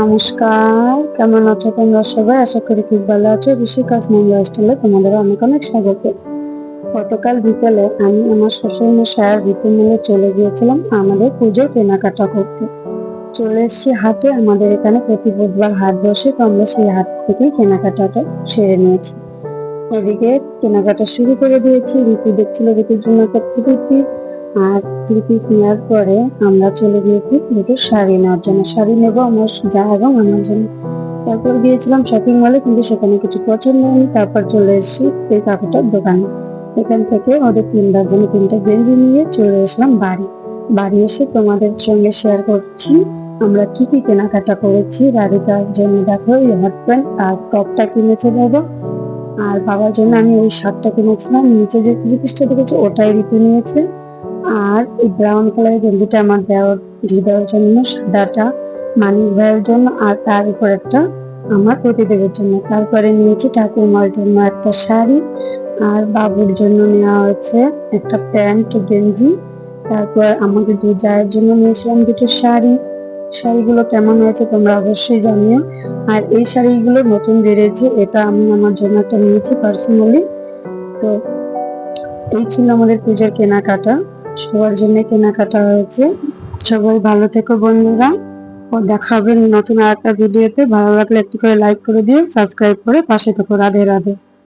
নমস্কার, কেমন আছো তোমরা সবাই? আশা করি খুব ভালো আছো। ঋষিকাজ মন্দির হোস্টেলে তোমাদের অনেক অনেক স্বাগত। গতকাল বিকেলে আমি আমার শ্বশুর মশাই ঋতু মিলে চলে গিয়েছিলাম আমাদের পুজোর কেনাকাটা করতে। চলে এসেছি হাটে। আমাদের এখানে প্রতি বুধবার হাট বসে, তো আমরা সেই হাট থেকেই কেনাকাটাটা সেরে নিয়েছি। এদিকে কেনাকাটা শুরু করে দিয়েছি। ঋতু দেখছিল ঋতুর জন্য একটা আর থ্রি পিস নেওয়ার পরে আমরা চলে গিয়েছি দুটো শাড়ি নেওয়ার জন্য। শাড়ি নেব আমার, যা এবং আমার জন্য। তারপর গিয়েছিলাম শপিং মলে কিন্তু সেখানে কিছু পছন্দ হয়নি। তারপর চলে এসেছি এই কাকুটার দোকানে। এখান থেকে ওদের কিনবার জন্য তিনটা গেঞ্জি নিয়ে চলে এসলাম বাড়ি। বাড়ি এসে তোমাদের সঙ্গে শেয়ার করছি। আমরা কি কি কেনাকাটা করেছি রাধিকার জন্য দেখো, এই হট প্যান্ট আর টপটা কিনেছে বাবা। আর বাবার জন্য আমি ওই শার্টটা কিনেছিলাম। নিচে যে থ্রি পিসটা দেখেছি, ওটাই রিপু নিয়েছে। আর ব্রাউন কালারের গেঞ্জিটা আমার দেওয়ার দেওয়ার জন্য সাদাটা মানিক ভাইয়ের জন্য আর তার উপর একটা আমার প্রতিদেবের জন্য। তারপরে নিয়েছি ঠাকুমার জন্য একটা শাড়ি আর বাবুর জন্য নেওয়া হয়েছে একটা প্যান্ট, গেঞ্জি। তারপর আমাকে দু জায়ের জন্য নিয়েছিলাম দুটো শাড়ি। শাড়িগুলো কেমন হয়েছে তোমরা অবশ্যই জানিও। আর এই শাড়িগুলো নতুন বেরিয়েছে, এটা আমি আমার জন্য একটা নিয়েছি পার্সোনালি তো এই ছিল আমাদের পূজার কেনাকাটা। সবার জন্য কেনাকাটা হয়েছে। সবাই ভালো থেকো বন্ধুরা। ও দেখা হবে নতুন আর একটা ভিডিওতে ভালো লাগলে একটু করে লাইক করে দিও সাবস্ক্রাইব করে পাশে থেকো। রাধে রাধে।